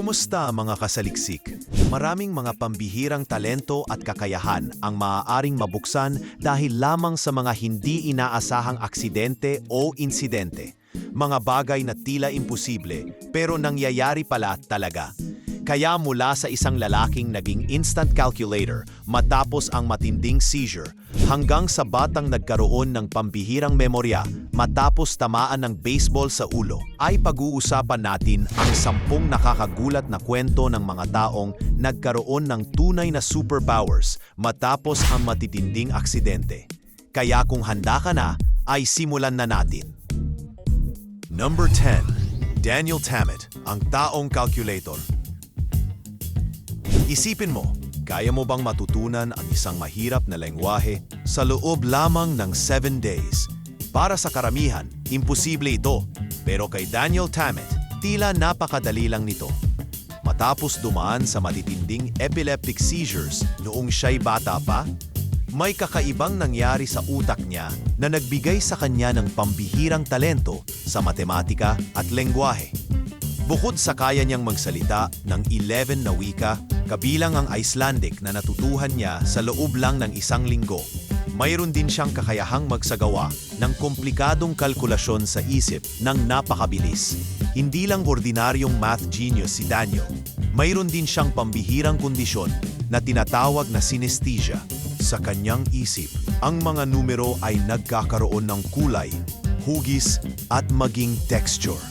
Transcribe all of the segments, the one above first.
Kumusta mga kasaliksik? Maraming mga pambihirang talento at kakayahan ang maaaring mabuksan dahil lamang sa mga hindi inaasahang aksidente o insidente. Mga bagay na tila imposible pero nangyayari pala talaga. Kaya mula sa isang lalaking naging instant calculator matapos ang matinding seizure hanggang sa batang nagkaroon ng pambihirang memorya matapos tamaan ng baseball sa ulo ay pag-uusapan natin ang sampung nakakagulat na kwento ng mga taong nagkaroon ng tunay na superpowers matapos ang matitinding aksidente. Kaya kung handa ka na, ay simulan na natin. Number 10. Daniel Tammet, ang taong calculator. Isipin mo, kaya mo bang matutunan ang isang mahirap na lengguwahe sa loob lamang ng 7 days? Para sa karamihan, imposible ito. Pero kay Daniel Tammet, tila napakadali lang nito. Matapos dumaan sa matitinding epileptic seizures noong siya'y bata pa, may kakaibang nangyari sa utak niya na nagbigay sa kanya ng pambihirang talento sa matematika at lengguwahe. Bukod sa kaya niyang magsalita ng 11 na wika, kabilang ang Icelandic na natutuhan niya sa loob lang ng isang linggo, mayroon din siyang kakayahang magsagawa ng komplikadong kalkulasyon sa isip ng napakabilis. Hindi lang ordinaryong math genius si Daniel, mayroon din siyang pambihirang kondisyon na tinatawag na synesthesia. Sa kanyang isip, ang mga numero ay nagkakaroon ng kulay, hugis at maging texture.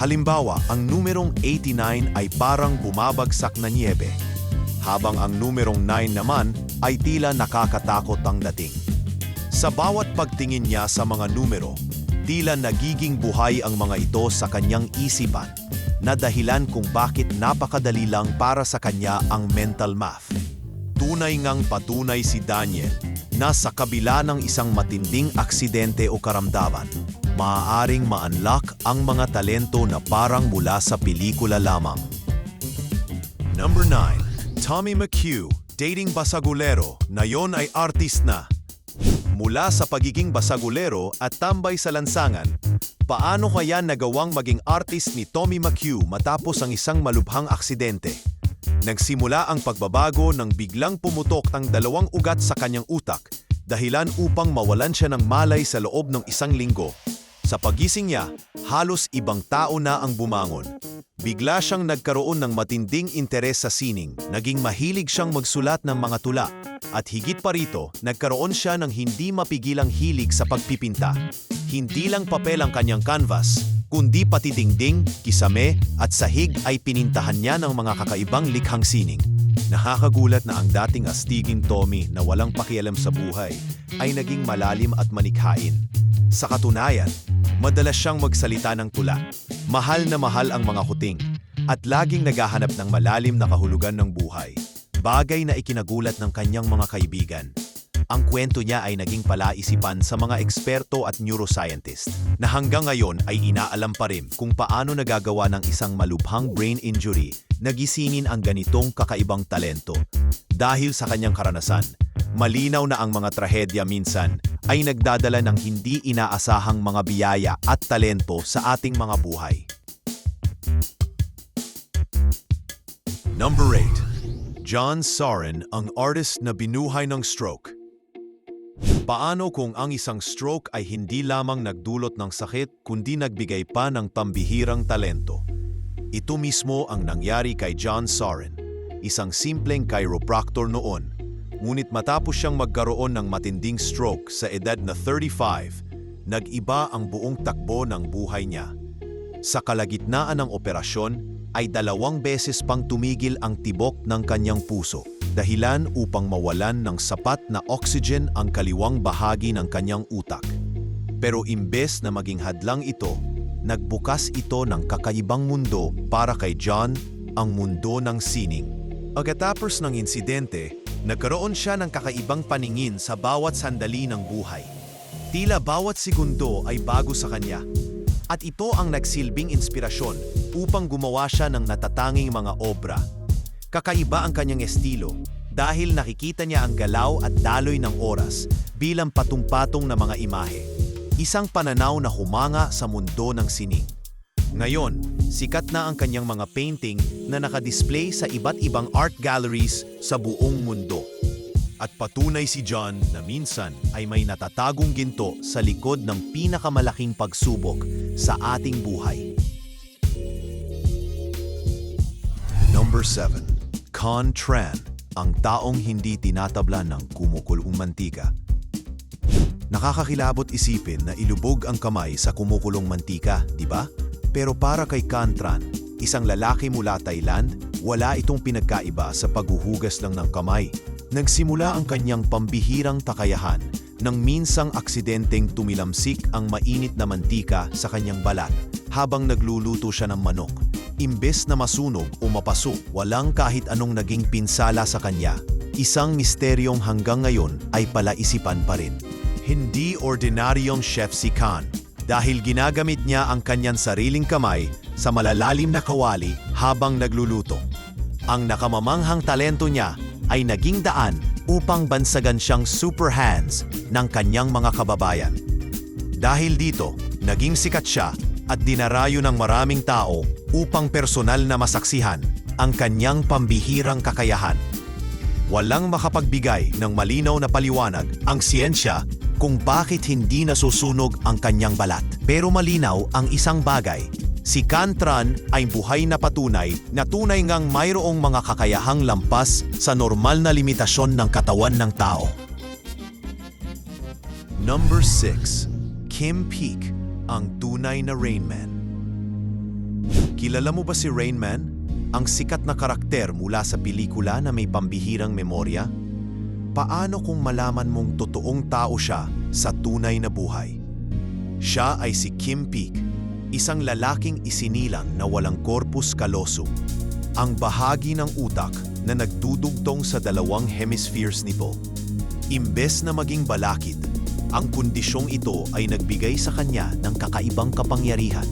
Halimbawa, ang numerong 89 ay parang bumabagsak na niebe, habang ang numerong 9 naman ay tila nakakatakot ang dating. Sa bawat pagtingin niya sa mga numero, tila nagiging buhay ang mga ito sa kanyang isipan, na dahilan kung bakit napakadali lang para sa kanya ang mental math. Tunay ngang patunay si Daniel na sa kabila ng isang matinding aksidente o karamdaman, maaaring ma-unlock ang mga talento na parang mula sa pelikula lamang. Number 9. Tommy McHugh, dating basagulero, na yon ay artist na. Mula sa pagiging basagulero at tambay sa lansangan, paano kaya nagawang maging artist ni Tommy McHugh matapos ang isang malubhang aksidente? Nagsimula ang pagbabago nang biglang pumutok ang dalawang ugat sa kanyang utak, dahilan upang mawalan siya ng malay sa loob ng isang linggo. Sa pagising niya, halos ibang tao na ang bumangon. Bigla siyang nagkaroon ng matinding interes sa sining, naging mahilig siyang magsulat ng mga tula, at higit pa rito, nagkaroon siya ng hindi mapigilang hilig sa pagpipinta. Hindi lang papel ang kanyang canvas, kundi pati dingding, kisame at sahig ay pinintahan niya ng mga kakaibang likhang sining. Nakakagulat na ang dating astiging Tommy na walang pakialam sa buhay ay naging malalim at manikhain. Sa katunayan, madalas siyang magsalita ng tula. Mahal na mahal ang mga kuting at laging naghahanap ng malalim na kahulugan ng buhay. Bagay na ikinagulat ng kanyang mga kaibigan. Ang kwento niya ay naging palaisipan sa mga eksperto at neuroscientist na hanggang ngayon ay inaalam pa rin kung paano nagagawa ng isang malubhang brain injury na gisingin ang ganitong kakaibang talento. Dahil sa kanyang karanasan, malinaw na ang mga trahedya minsan ay nagdadala ng hindi inaasahang mga biyaya at talento sa ating mga buhay. Number 8. John Soren ang artist na binuhay ng stroke. Paano kung ang isang stroke ay hindi lamang nagdulot ng sakit kundi nagbigay pa ng pambihirang talento? Ito mismo ang nangyari kay John Soren, isang simpleng chiropractor noon. Ngunit matapos siyang magkaroon ng matinding stroke sa edad na 35, nag-iba ang buong takbo ng buhay niya. Sa kalagitnaan ng operasyon, ay dalawang beses pang tumigil ang tibok ng kanyang puso, dahilan upang mawalan ng sapat na oxygen ang kaliwang bahagi ng kanyang utak. Pero imbes na maging hadlang ito, nagbukas ito ng kakaibang mundo para kay John, ang mundo ng sining. Pagkatapos ng insidente, nagkaroon siya ng kakaibang paningin sa bawat sandali ng buhay. Tila bawat segundo ay bago sa kanya. At ito ang nagsilbing inspirasyon upang gumawa siya ng natatanging mga obra. Kakaiba ang kanyang estilo dahil nakikita niya ang galaw at daloy ng oras bilang patong-patong na mga imahe. Isang pananaw na humanga sa mundo ng sining. Ngayon, sikat na ang kanyang mga painting na nakadisplay sa iba't ibang art galleries sa buong mundo. At patunay si John na minsan ay may natatagong ginto sa likod ng pinakamalaking pagsubok sa ating buhay. Number 7. Con Tran, ang taong hindi tinatabla ng kumukulong mantika. Nakakakilabot isipin na ilubog ang kamay sa kumukulong mantika, di ba? Pero para kay Con Tran, isang lalaki mula Thailand, wala itong pinagkaiba sa paghuhugas lang ng kamay. Nagsimula ang kanyang pambihirang takayahan nang minsang aksidenteng tumilamsik ang mainit na mantika sa kanyang balat habang nagluluto siya ng manok. Imbes na masunog o mapaso, walang kahit anong naging pinsala sa kanya. Isang misteryong hanggang ngayon ay palaisipan pa rin. Hindi ordinaryong chef si Khan dahil ginagamit niya ang kanyang sariling kamay sa malalalim na kawali habang nagluluto. Ang nakamamanghang talento niya ay naging daan upang bansagan siyang super hands ng kanyang mga kababayan. Dahil dito, naging sikat siya at dinarayo ng maraming tao upang personal na masaksihan ang kanyang pambihirang kakayahan. Walang makapagbigay ng malinaw na paliwanag ang siyensya kung bakit hindi nasusunog ang kanyang balat. Pero malinaw ang isang bagay. Si Kantran ay buhay na patunay na tunay ngang mayroong mga kakayahang lampas sa normal na limitasyon ng katawan ng tao. Number 6. Kim Peek, ang tunay na Rain Man. Kilala mo ba si Rain Man? Ang sikat na karakter mula sa pelikula na may pambihirang memorya? Paano kung malaman mong totoong tao siya sa tunay na buhay? Siya ay si Kim Peek, isang lalaking isinilang na walang korpus kalosum, ang bahagi ng utak na nagdudugtong sa dalawang hemispheres nito. Imbes na maging balakid, ang kondisyong ito ay nagbigay sa kanya ng kakaibang kapangyarihan.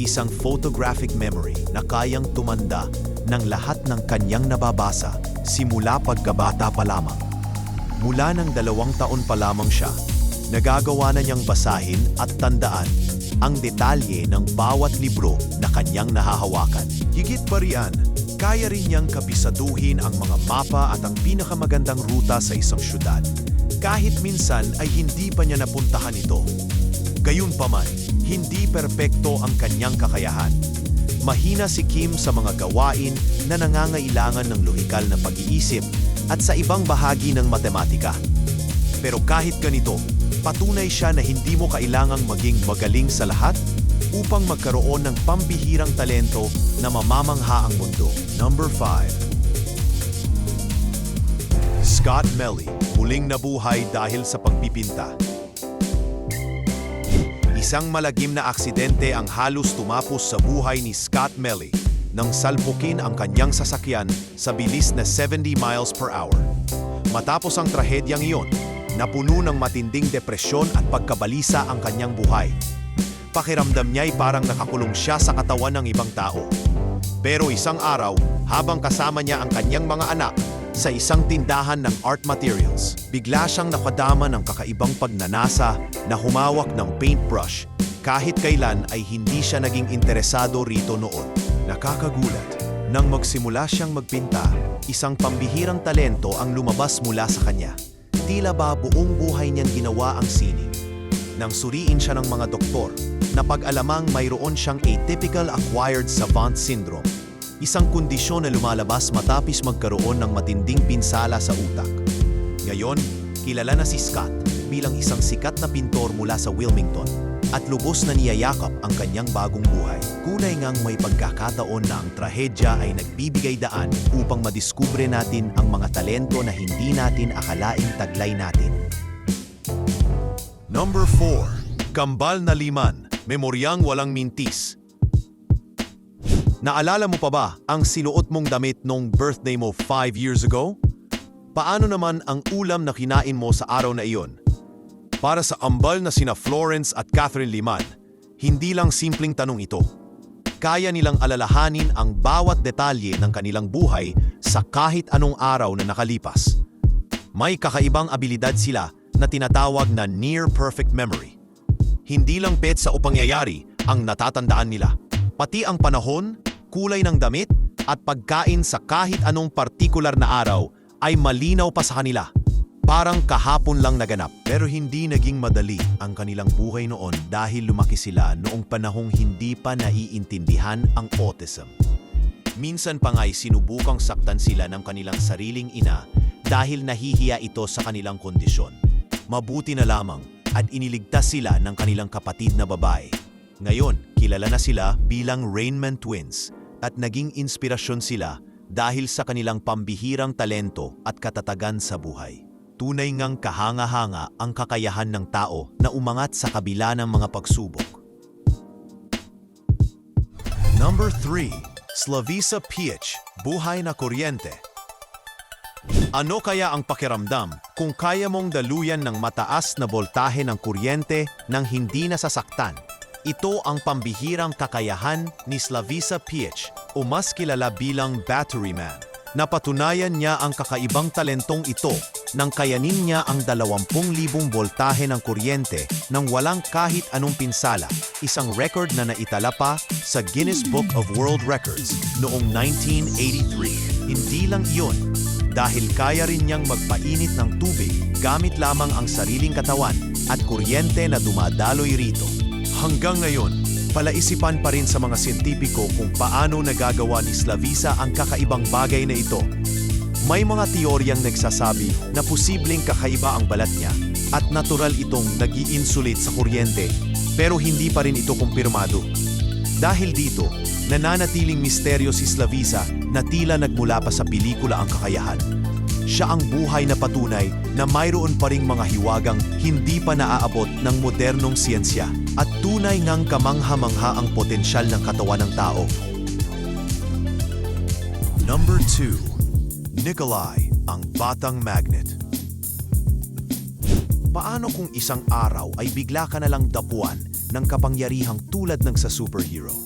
Isang photographic memory na kayang tumanda ng lahat ng kanyang nababasa simula pagkabata pa lamang. Mula ng dalawang taon pa lamang siya, nagagawa na niyang basahin at tandaan ang detalye ng bawat libro na kanyang nahahawakan. Higit pa riyan, kaya rin niyang kabisaduhin ang mga mapa at ang pinakamagandang ruta sa isang syudad. Kahit minsan ay hindi pa niya napuntahan ito. Gayunpaman, hindi perpekto ang kanyang kakayahan. Mahina si Kim sa mga gawain na nangangailangan ng lohikal na pag-iisip at sa ibang bahagi ng matematika. Pero kahit ganito, patunay siya na hindi mo kailangang maging magaling sa lahat upang magkaroon ng pambihirang talento na mamamangha ang mundo. Number 5. Scott Melly, muling nabuhay dahil sa pagpipinta. Isang malagim na aksidente ang halos tumapos sa buhay ni Scott Melly nang salpukin ang kanyang sasakyan sa bilis na 70 miles per hour. Matapos ang trahedyang iyon, napuno ng matinding depresyon at pagkabalisa ang kanyang buhay. Pakiramdam niya ay parang nakakulong siya sa katawan ng ibang tao. Pero isang araw, habang kasama niya ang kanyang mga anak sa isang tindahan ng art materials, bigla siyang nakadama ng kakaibang pagnanasa na humawak ng paintbrush. Kahit kailan ay hindi siya naging interesado rito noon. Nakakagulat. Nang magsimula siyang magpinta, isang pambihirang talento ang lumabas mula sa kanya. Tila ba buong buhay niyang ginawa ang sining. Nang suriin siya ng mga doktor, napag-alamang mayroon siyang atypical acquired savant syndrome, isang kondisyon na lumalabas matapis magkaroon ng matinding pinsala sa utak. Ngayon, kilala na si Scott bilang isang sikat na pintor mula sa Wilmington at lubos na niyayakap ang kanyang bagong buhay. Kulay ngang may pagkakataon na ang trahedya ay nagbibigay daan upang madiskubre natin ang mga talento na hindi natin akalaing taglay natin. Number 4. Kambal na liman, memoryang walang mintis. Naalala mo pa ba ang sinuot mong damit nung birthday mo 5 years ago? Paano naman ang ulam na kinain mo sa araw na iyon? Para sa ambal na sina Florence at Catherine Liman, hindi lang simpleng tanong ito. Kaya nilang alalahanin ang bawat detalye ng kanilang buhay sa kahit anong araw na nakalipas. May kakaibang abilidad sila na tinatawag na near perfect memory. Hindi lang petsa o pangyayari ang natatandaan nila. Pati ang panahon, kulay ng damit, at pagkain sa kahit anong partikular na araw ay malinaw pa sa kanila. Parang kahapon lang naganap. Pero hindi naging madali ang kanilang buhay noon dahil lumaki sila noong panahong hindi pa naiintindihan ang autism. Minsan pa nga'y sinubukang saktan sila ng kanilang sariling ina dahil nahihiya ito sa kanilang kondisyon. Mabuti na lamang at iniligtas sila ng kanilang kapatid na babae. Ngayon, kilala na sila bilang Rainman Twins at naging inspirasyon sila dahil sa kanilang pambihirang talento at katatagan sa buhay. Tunay ngang kahanga-hanga ang kakayahan ng tao na umangat sa kabila ng mga pagsubok. Number 3. Slavisa PH, Buhay na Kuryente. Ano kaya ang pakiramdam kung kaya mong daluyan ng mataas na voltahe ng kuryente nang hindi nasasaktan? Ito ang pambihirang kakayahan ni Slavisa PH o mas kilala bilang Battery Man. Napatunayan niya ang kakaibang talentong ito nang kayanin niya ang 20,000 voltahe ng kuryente nang walang kahit anong pinsala, isang record na naitala pa sa Guinness Book of World Records noong 1983. Hindi lang iyon, dahil kaya rin niyang magpainit ng tubig gamit lamang ang sariling katawan at kuryente na dumadaloy rito. Hanggang ngayon, palaisipan pa rin sa mga siyentipiko kung paano nagagawa ni Slavisa ang kakaibang bagay na ito. May mga teoryang nagsasabi na posibleng kakaiba ang balat niya at natural itong nag insulate sa kuryente pero hindi pa rin ito kumpirmado. Dahil dito, nananatiling misteryo si Slavisa na tila nagmula pa sa pelikula ang kakayahan. Siya ang buhay na patunay na mayroon pa ring mga hiwagang hindi pa naaabot ng modernong siyensya at tunay ngang kamangha-mangha ang potensyal ng katawan ng tao. Number 2. Nikolai, ang batang magnet. Paano kung isang araw ay bigla ka na lang dapuan ng kapangyarihang tulad ng sa superhero?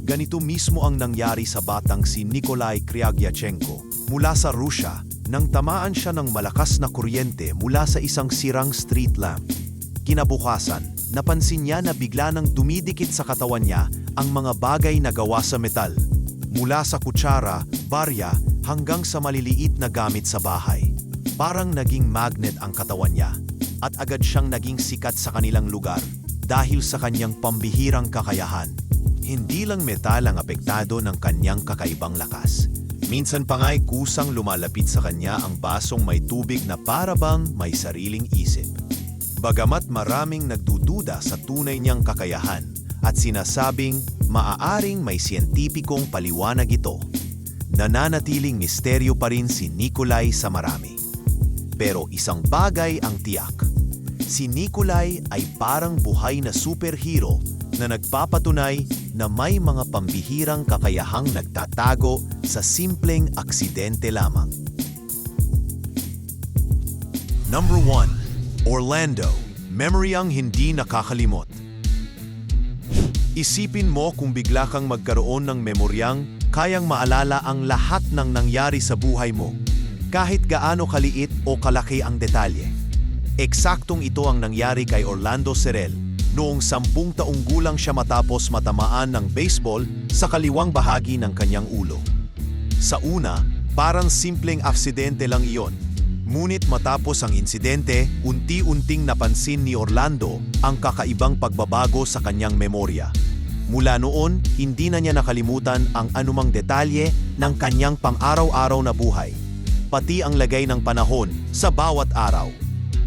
Ganito mismo ang nangyari sa batang si Nikolai Kryagyachenko mula sa Russia nang tamaan siya ng malakas na kuryente mula sa isang sirang street lamp. Kinabukasan, napansin niya na bigla nang dumidikit sa katawan niya ang mga bagay na gawa sa metal. Mula sa kutsara, barya, hanggang sa maliliit na gamit sa bahay. Parang naging magnet ang katawan niya at agad siyang naging sikat sa kanilang lugar dahil sa kanyang pambihirang kakayahan. Hindi lang metal ang apektado ng kanyang kakaibang lakas. Minsan pa nga'y kusang lumalapit sa kanya ang basong may tubig na parabang may sariling isip. Bagamat maraming nagdududa sa tunay niyang kakayahan at sinasabing maaaring may siyentipikong paliwanag ito, nananatiling misteryo pa rin si Nikolai sa marami. Pero isang bagay ang tiyak. Si Nikolai ay parang buhay na superhero na nagpapatunay na may mga pambihirang kakayahang nagtatago sa simpleng aksidente lamang. Number 1. Orlando, memory ang hindi nakakalimot. Isipin mo kung bigla kang magkaroon ng memoryang kayang maalala ang lahat ng nangyari sa buhay mo, kahit gaano kaliit o kalaki ang detalye. Eksaktong ito ang nangyari kay Orlando Serel noong sampung taong gulang siya matapos matamaan ng baseball sa kaliwang bahagi ng kanyang ulo. Sa una, parang simpleng aksidente lang iyon. Ngunit matapos ang insidente, unti-unting napansin ni Orlando ang kakaibang pagbabago sa kanyang memorya. Mula noon, hindi na niya nakalimutan ang anumang detalye ng kanyang pang-araw-araw na buhay, pati ang lagay ng panahon sa bawat araw.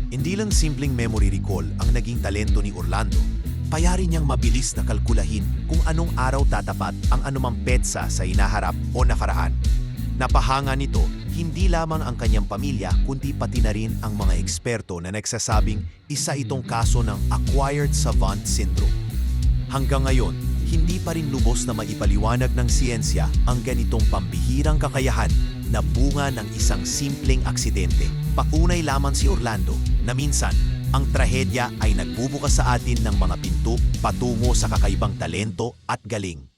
Hindi lang simpleng memory recall ang naging talento ni Orlando. Payari niyang mabilis na kalkulahin kung anong araw tatapat ang anumang petsa sa inaharap o nakaraan. Napahanga nito hindi lamang ang kanyang pamilya kundi pati na rin ang mga eksperto na nagsasabing isa itong kaso ng acquired savant syndrome. Hanggang ngayon, hindi pa rin lubos na maipaliwanag ng siyensya ang ganitong pambihirang kakayahan na bunga ng isang simpleng aksidente. Patunay lamang si Orlando na minsan ang trahedya ay nagbubukas sa atin ng mga pinto patungo sa kakaibang talento at galing.